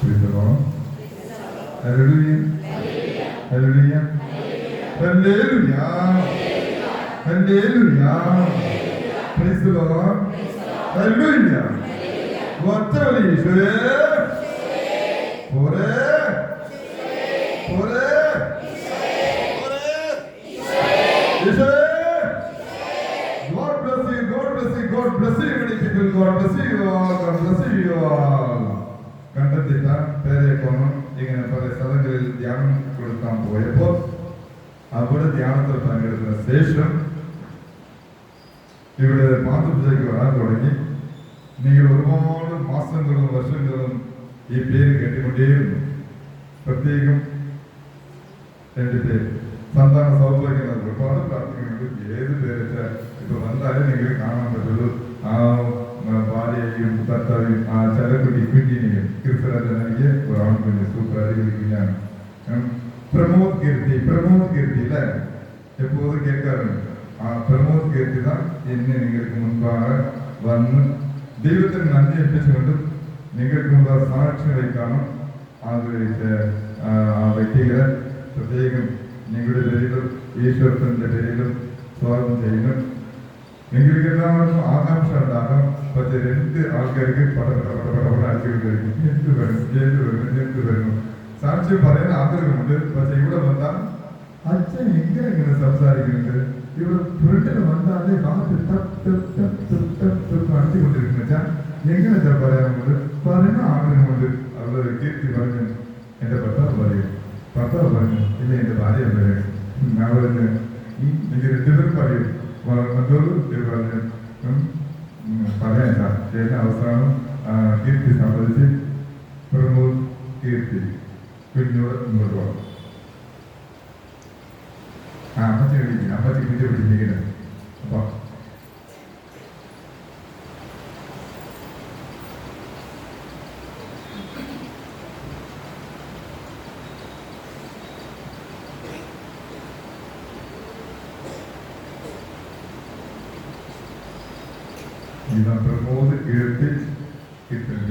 Praise the Lord. Hallelujah. Hallelujah. Hallelujah. Hallelujah. Praise the Lord. Hallelujah. What are you doing? For it. For it. God bless you, God bless you, God bless you, God bless you, God bless you. all. കണ്ടെത്തിട്ട പേരെക്കൊന്നും ഇങ്ങനെ പല സ്ഥലങ്ങളിൽ ധ്യാനം കൊടുക്കാൻ പോയപ്പോൾ അവിടെ ധ്യാനത്തിൽ പങ്കെടുക്കുന്ന ശേഷം ഇവിടെ മാതൃപൂജയ്ക്ക് വരാൻ തുടങ്ങി നിങ്ങൾ ഒരുപാട് മാസങ്ങളും വർഷങ്ങളും ഈ പേര് കേട്ടുകൊണ്ടേയിരുന്നു പ്രത്യേകം എൻ്റെ പേര് സന്താന സൗഭാഗ്യം ഒരുപാട് പ്രാർത്ഥനകളുണ്ട് ഏത് പേരൊക്കെ ഇപ്പൊ വന്നാലും നിങ്ങൾക്ക് കാണാൻ പറ്റുള്ളൂ ആ ಶಾಲೆಯಲ್ಲಿ ಮುಖಾಂತರ ಆ ಚಲಪತಿ ಪೀಠಿನಿಗೆ ಕಿರ್ಸರಾಜನಿಗೆ ಅವನು கொஞ்சம் சூப்பராக இருக்கிறான் பிரமோத் கீர்த்தி பிரமோத் கீர்த்தியில் எப்போதும் கேட்காரு பிரமோத் கீர்த்தி தான் என்ன எங்களுக்கு முன்பாக வந்து தெய்வத்தின் நன்றியை பேசிக்கொண்டு எங்களுக்கு முன்பாக சாட்சிகளை காணும் ஆகிய വ്യക്തികളെ പ്രത്യേകം നിങ്ങളുടെ പേരിലും ഈശ്വരത്തിൻ്റെ പേരിലും സ്വാഗതം ചെയ്യുന്നു എങ്കിലും എല്ലാവർക്കും ആകാംക്ഷ ഉണ്ടാകാം പക്ഷെ രണ്ട് ആൾക്കാർക്ക് പട ആൾക്കാർക്ക് എന്ത് വരുന്നു എന്ത് വരുന്നു എന്ത് വരുന്നു സാക്ഷ്യം പറയാൻ ആഗ്രഹമുണ്ട്. പക്ഷെ ഇവിടെ വന്നാൽ അച്ഛൻ എങ്ങനെ ഇങ്ങനെ സംസാരിക്കുന്നുണ്ട്? ഇവിടെ ഫ്രണ്ടിൽ വന്നാലേ വാക്ക് ടപ് ടപ് ടപ് നടത്തിക്കൊണ്ടിരിക്കുന്ന അച്ഛാ. എങ്ങനെ അച്ഛാ പറയാനുണ്ട് പറയുന്ന ആഗ്രഹമുണ്ട്. അവൾ കീർത്തി പറഞ്ഞു. എന്റെ ഭർത്താവ് പറയും. ഭർത്താവ് പറഞ്ഞു ഇല്ല എന്റെ ഭാര്യ പറയും ഞാൻ പറഞ്ഞു എനിക്ക് രണ്ടുപേരും പറയാം സാർ ചേട്ടൻ അവസാനം ആ, കീർത്തി സംബന്ധിച്ച് പ്രമോദ് കീർത്തി കുഞ്ഞോട് മുന്നോട്ട് പോകാം ആ അമ്മച്ചി വിളിക്കുന്നു അമ്മച്ചി കുഞ്ഞെ വിളിച്ചിരിക്കുന്നത് இந்த பிரபோத எழுத்தில் இத்தனை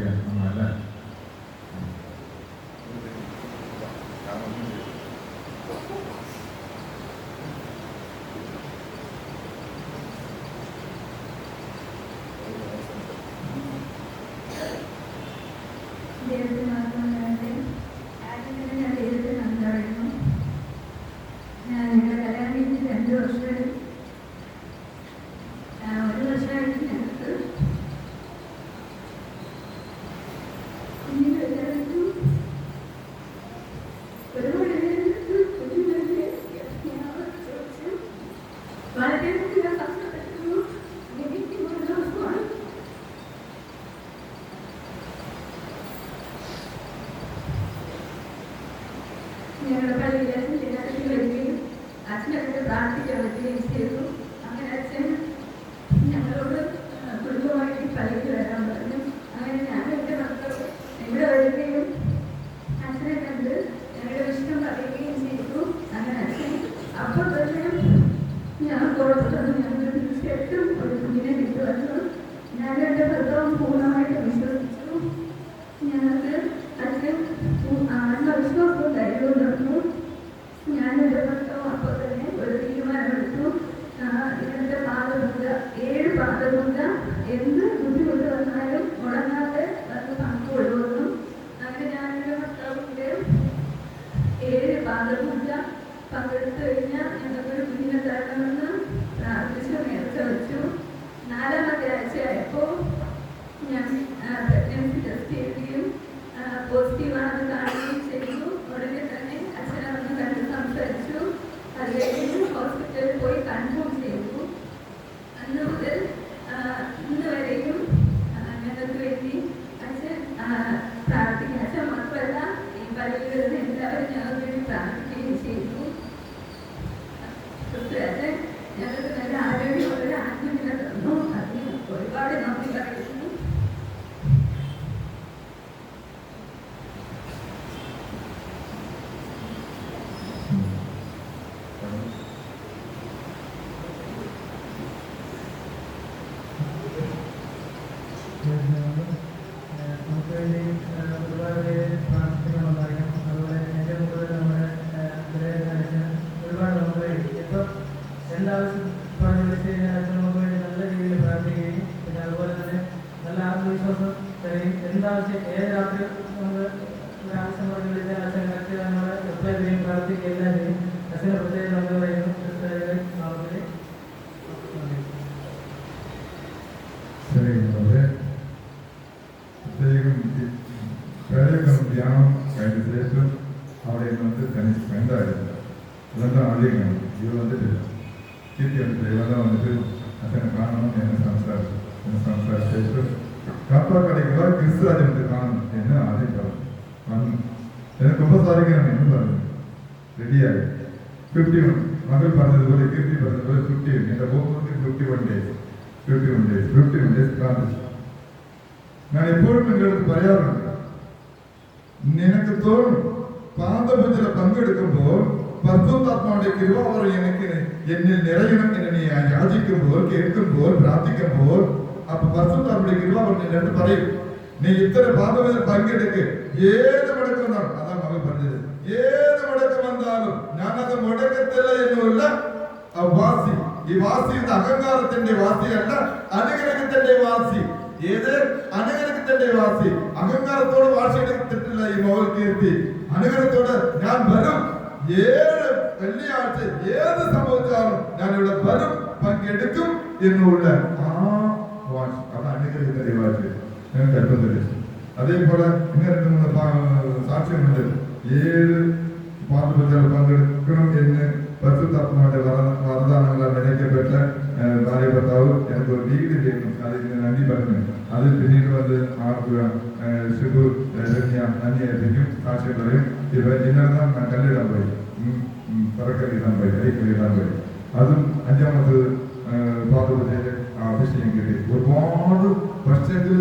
ഞാൻ പ്രഗ്നൻസി ടെസ്റ്റ് ചെയ്യുകയും പോസിറ്റീവാണെന്ന് കാണുകയും ചെയ്തു. ഉടനെ തന്നെ അച്ഛനെ വന്ന് കണ്ട് സംസാരിച്ചു. അത് ഹോസ്പിറ്റലിൽ പോയി കൺഫേം ചെയ്തു. അന്ന് മുതൽ ഇന്ന് വരെയും ഞങ്ങൾക്ക് വേണ്ടി അച്ഛൻ പ്രാർത്ഥിക്കുക മാത്രമല്ല ഈ പള്ളിയിൽ എല്ലാവരും ഞങ്ങൾക്ക് വേണ്ടി പ്രാർത്ഥിക്കുകയും Mm-hmm. மல்லிகன் இவர் வந்து கீர்த்தி எடுத்த இவர் தான் வந்துட்டு அத்தனை காரணம் என்ன சம்சார் என்ன சம்சார் சேர்த்து காப்பா கடைக்குள்ள கிறிஸ்துராஜனுக்கு காணும். என்ன? அழைப்பார் எனக்கு ரொம்ப சாரிக்கு நம்ம என்ன பாருங்க ரெடியாக ஃபிஃப்டி ஒன் மகள் பறந்தது போல கீர்த்தி பறந்தது போல ஃபிஃப்டி ஒன் இந்த கோபுரத்துக்கு fifty one days fifty one days fifty one days காந்துச்சு நான் எப்பொழுதும் எங்களுக்கு பரிகாரம் எனக்கு தோணும் பாந்த பஞ்சல பங்கெடுக்கும்போது പരിശുദ്ധാത്മാവിന്റെ കൃപാവർ എനിക്ക് എന്നിൽ നിറയണം എന്ന് നീ യാചിക്കുമ്പോൾ കേൾക്കുമ്പോൾ പ്രാർത്ഥിക്കുമ്പോൾ അപ്പൊ പരിശുദ്ധാത്മാവിന്റെ കൃപാവർ നിന്റെ അടുത്ത് പറയും നീ ഇത്തരം പാദപൂജയിൽ പങ്കെടുക്ക് ഏത് മുടക്കം വന്നാലും അതാ മകൾ പറഞ്ഞത് ഏത് മുടക്കം വന്നാലും ഞാനത് മുടക്കത്തില്ല എന്നുള്ള ആ വാസി ഈ വാസി ഇത് അഹങ്കാരത്തിന്റെ വാസിയല്ല അനുഗ്രഹത്തിന്റെ വാസി ഏത് അനുഗ്രഹത്തിന്റെ വാസി അഹങ്കാരത്തോട് വാശിയെടുത്തിട്ടില്ല ഈ മകൾ കീർത്തി അനുഗ്രഹത്തോട് ഞാൻ വരും ഏഴ് വെള്ളിയാഴ്ച ഏത് സംഭവിച്ചാലും ഞാൻ ഇവിടെ വരും പങ്കെടുക്കും എന്നുള്ള ആ അത് അനുഗ്രഹിക്കുന്ന ദൈവമായിട്ട് ഞാൻ കരുതുന്നില്ല അതേപോലെ ഇങ്ങനെ രണ്ട് മൂന്ന് സാക്ഷ്യമുണ്ട് ഏഴ് പാത്രപച്ചാൽ പങ്കെടുക്കണം എന്ന് பரிசுத்தாத்மாவுடைய வர வரதானங்களால் நினைக்கப்பட்ட பாரிய பர்த்தாவு எனக்கு ஒரு டிகிரி வேணும் அது நன்றி பண்ணுங்க அது பின்னீடு வந்து சிபு ரம்யா நன்றி அறிவிக்கும் சாட்சியம் ഇതിനെല്ലാം കല്ലെഴുതാൻ പോയി. തറക്കല്ലെഴുതാൻ പോയി കൈക്ക് എഴുതാൻ പോയി. അതും അഞ്ചാമത്തത് പാർലമെന്റിന്റെ ആവശ്യം കിട്ടി. ഒരുപാട് വർഷത്തിൽ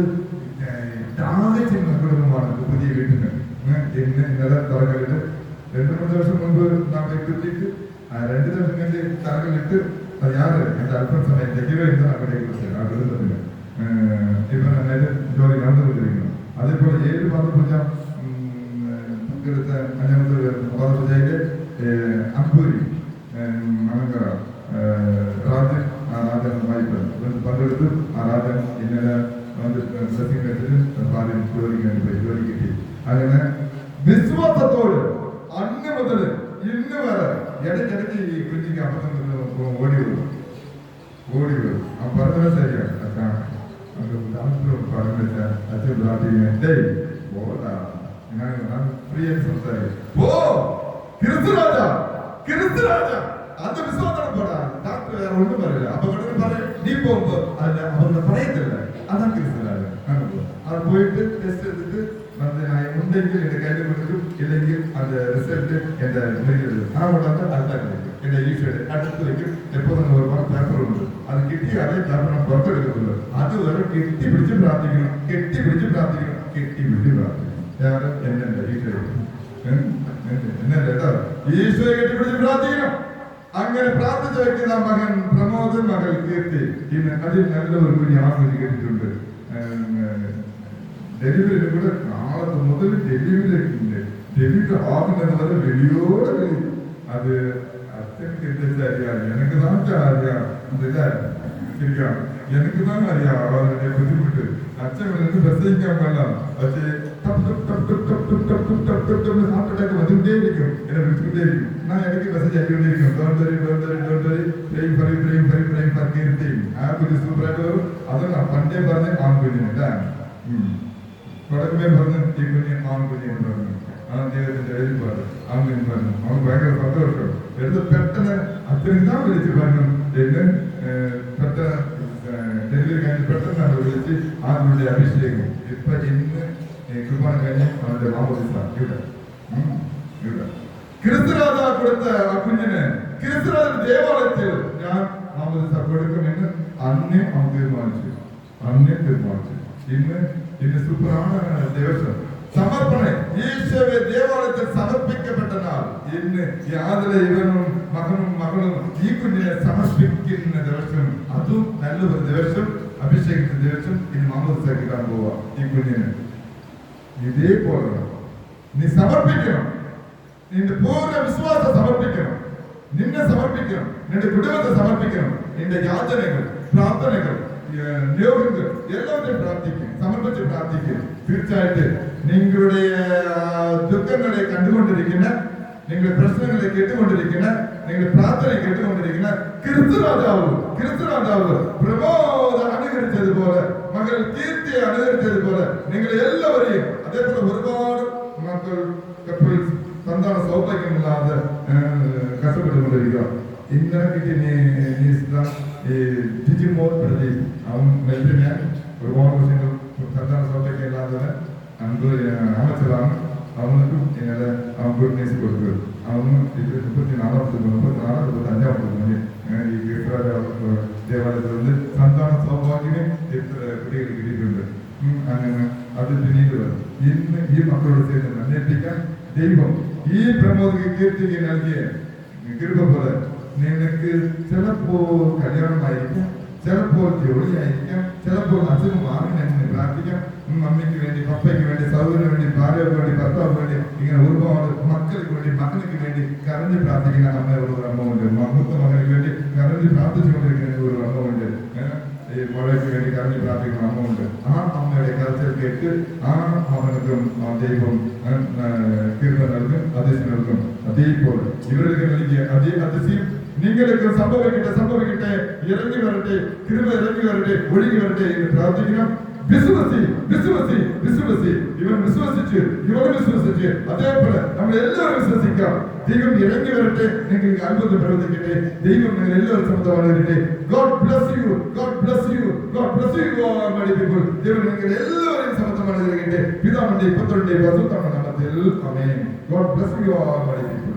ടാർഗറ്റ് നൽകണമാണ് പുതിയ വീട്ടിന്. ഇന്ന് ഇന്നലെ തറക്കല്ലിട്ട് രണ്ട് മൂന്ന് ദിവസം മുമ്പ് നാം വ്യക്തിക്ക് രണ്ട് ദിവസം കഴിഞ്ഞ് തറക്കല്ലിട്ട് யாரு அந்த அல்பன்சனை இந்த ஹீரோயின் தான் கிடைக்கிறது நான் எழுதுறதுங்க இப்போ நான் ஜோலி நடந்து கொண்டிருக்கணும் அதே போல் ஏழு பார்த்து பூஜா ഇവിടുത്തെ അഞ്ചാമത്തെ പേരുന്നു ഓർമ്മജയിലെ അക്ബൂരി അനന്തര രാജൻ ആ രാജൻ വായ്പ പങ്കെടുത്ത് ആ രാജൻ ഇന്നലെ வந்து சத்தியத்தில் பாதி விவரிக்க விவரிக்கிட்டு அதனால விசுவாசத்தோடு அண்ணு முதல் இன்னும் வர இடைக்கு இடைக்கு குஞ்சிக்கு அப்பத்தம் ஓடி வரும் ஓடி வரும் அவன் பரவாயில்ல சரியா அதான். அந்த டாக்டர் பரவாயில்ல அச்சம் ராத்திரி டேய் போடா. என்ன പ്രിയൻ സംസാരിച്ചു ഓ ക്രിസ്തു രാജ ക്രിസ്തു രാജ. അത് വിശ്വാസപ്പെടാ ഡാക്ടർ വേറെ ഒന്നും പറയില്ല. അപ്പൊ കടന്ന് പറയും നീ പോകുമ്പോ അല്ല അവന്ന് പറയത്തില്ല. അതാണ് ക്രിസ്തു രാജ. അവിടെ പോയിട്ട് ടെസ്റ്റ് എടുത്തിട്ട് ഉണ്ടെങ്കിൽ എന്റെ കയ്യിൽ കൊടുക്കും ഇല്ലെങ്കിൽ അത് റിസൾട്ട് എന്റെ മുറിയിൽ ആ ഉള്ളത് അടുത്തായിരിക്കും എന്റെ ഈശോയുടെ അടുത്ത് വയ്ക്കും. എപ്പോൾ നമ്മൾ ഒരുപാട് പേപ്പറുണ്ട് അത് കിട്ടിയാലേ കാരണം പുറത്തെടുക്കുന്നുള്ളൂ അത് വരെ കെട്ടിപ്പിടിച്ച് പ്രാർത്ഥിക്കണം. കെട്ടിപ്പിടിച്ച് പ്രാർത്ഥിക്കണം. കെട്ടിപ്പിടിച്ച് പ്രാർത്ഥിക്കണം. എന്നെ എന്നെ കെട്ടിപ്പിടിച്ച് അങ്ങനെ പ്രാർത്ഥിച്ച വ്യക്തി മകൻ പ്രമോദൻ മകൾ കീർത്തി ഇന്ന് അതിൽ നല്ലൊരു കുഞ്ഞ് ആസ്വദിക്കിട്ടുണ്ട് ഡെലിവറി കൂടെ നാളെ മുതൽ ഡെലിവറിയിലേക്കുണ്ട് ഡെലിവറി ആകുന്നത് വലിയോടെ അത് അച്ഛനക്ക് അറിയാം. എനിക്ക് തന്നെ അറിയാം. എന്തെല്ലാം എനിക്ക് തന്നെ അറിയാം. അവരുടെ ബുദ്ധിമുട്ട്. അച്ഛൻ പ്രസംഗിക്കാൻ വേണ്ട പക്ഷേ ഹാർട്ട് പെട്ടെന്ന് ഡെലിവറി കഴിഞ്ഞ് പെട്ടെന്നാണ് വിളിച്ച് ആ അഭിഷേകം ഇപ്പൊ ഇന്ന് കുർബാന അവന്റെ മാമോദിസാണ് ക്രിസ്തുരാജ കൊടുത്ത ആ കുഞ്ഞിന് ക്രിസ്തുരാജ ദേവാലയത്തിൽ ഞാൻ മാമോദിസ കൊടുക്കുമെന്ന് അന്നേ അവൻ തീരുമാനിച്ചു. അന്നേ തീരുമാനിച്ചു. ഇന്ന് ഇന്ന് സൂപ്പറാണ് ദിവസം സമർപ്പണം ഈശോയെ ദേവാലയത്തിൽ സമർപ്പിക്കപ്പെട്ട നാൾ. ഇന്ന് യാതൊരു ഇവനും മകനും മകളും ഈ കുഞ്ഞിനെ സമർപ്പിക്കുന്ന ദിവസം അതും നല്ലൊരു ദിവസം അഭിഷേകിച്ച ദിവസം ഇനി മാമോദിസാക്കിക്കാൻ പോവാ. ഈ കുഞ്ഞിന്. இதே போல நீ ಸಮರ್ಪಿಕணும் இந்த ಪೂರ್ಣ ವಿಶ್ವಾಸ ಸಮರ್ಪಿಕணும் ನಿನ್ನ ಸಮರ್ಪಿಕணும் ನಿನ್ನ குடும்பத்தை சமர்ப்பிக்கணும். ನಿನ್ನ ಯಾಚನೆಗಳು பிரார்த்தனைகள் நியோகங்கள் எல்லாத்தையும் பிரார்த்திக்க சமர்ப்பிச்சு பிரார்த்திக்கும் தீர்ச்சாயிட்டு நீங்களுடைய துக்கங்களை கண்டு கொண்டிருக்கின்ற நீங்கள் பிரச்சனைகளை கேட்டுக்கொண்டிருக்கின்ற நீங்கள் பிரார்த்தனை கேட்டுக்கொண்டிருக்கின்ற கிறிஸ்துராஜாவு கிறிஸ்துராஜாவு பிரபோத அனுகரித்தது போல மகள் கீர்த்தியை அனுகரித்தது போல நீங்கள் எல்லோரையும் എല്ലാവരെയും അതേപോലെ ഒരുപാട് മക്കൾ കപ്പിൾസ് സന്താന സൗഭാഗ്യമില്ലാതെ ഏഹ്, കഷ്ടപ്പെട്ടുകൊണ്ടിരിക്കുക ഇന്നലെ കിട്ടിയ നീ- നീ ഇസ്ലാം, ഈ ടിജിമോൻ പ്രദീപ് അവൻ മെൽബിനെ ഒരുപാട് വർഷങ്ങൾ സന്താന സൗഭാഗ്യം ഇല്ലാതെ അമ്പ് அமைச்சரான அவனுக்கும் என்னால அவன் குட் நியூஸ் கொடுக்குறது அவனும் இது முப்பத்தி நாலாவது முப்பத்தி நாலாவது முப்பத்தி அஞ்சாவது மணி கிருஷ்ணராஜ தேவாலயத்தில் வந்து சந்தான சௌபாகியம் എത്ര കുട്ടികൾ കിട്ടിയിട്ടുണ്ട് ഉം, അങ്ങനെ അത് പിന്നീട് വരും ഇന്ന് ഈ മക്കളുടെ ചേർന്ന് അന്വേഷിക്കാൻ ദൈവം ഈ പ്രമോദക കീർത്തിക്ക് നൽകിയ കൃപ നിനക്ക് ചിലപ്പോ കല്യാണമായിരിക്കാം ചിലപ്പോൾ ജോലിയായിരിക്കാം ചിലപ്പോൾ അസുഖം മാറിനെന്ന് പ്രാർത്ഥിക്കാം. ഉം, മമ്മിക്ക് വേണ്ടി പപ്പയ്ക്ക് വേണ്ടി സൗകര്യം വേണ്ടി ഭാര്യക്ക് വേണ്ടി ഭർത്താവ് വേണ്ടി ഇങ്ങനെ ഒരുപാട് മക്കൾക്ക് വേണ്ടി മകനക്ക് വേണ്ടി കരഞ്ഞ് പ്രാർത്ഥിക്കുന്ന അമ്മ ഒരു അമ്മ ഉണ്ട്. മമ്മൂത്ത മകനക്ക് വേണ്ടി കരഞ്ഞ് പ്രാർത്ഥിച്ചുകൊണ്ടിരിക്കുന്ന ഒരു അമ്മയുണ്ട് ഏഹ്? மழைக்கு வேண்டி கருதி பிரார்த்திக்கணும் நம்ம உண்டு ஆனால் அவங்களுடைய கருத்தில் கேட்டு ஆனால் அவனுக்கும் தெய்வம் கிருதம் இருக்கும் அதிசயம் இருக்கும் அதே போல இவர்களுக்கு நீங்க அதே அதிசயம் நீங்களுக்கு சம்பவிக்கிட்ட சம்பவிக்கிட்ட இறங்கி வரட்டு கிரும இறங்கி வரட்டு ஒழுங்கி வரட்டு என்று பிரார்த்திக்கிறோம் വിശ്വസി വിശ്വസി വിശ്വസി ഇവൻ വിശ്വസിച്ച് ഇവളെ വിശ്വസിച്ച് അതേപോലെ നമ്മൾ എല്ലാവരും വിശ്വസിക്കാം ദൈവം ഇറങ്ങി വരട്ടെ നിങ്ങൾക്ക് അത്ഭുതം പ്രവർത്തിക്കട്ടെ ദൈവം നിങ്ങൾ എല്ലാവരും സമൃദ്ധമാകട്ടെ God bless you God bless you God bless you my people ദൈവം നിങ്ങൾ എല്ലാവരെയും സമൃദ്ധമാകട്ടെ പിതാവിന്റെ പുത്രന്റെ വസുത്തമ്മ നാമത്തിൽ ആമേൻ God bless you my people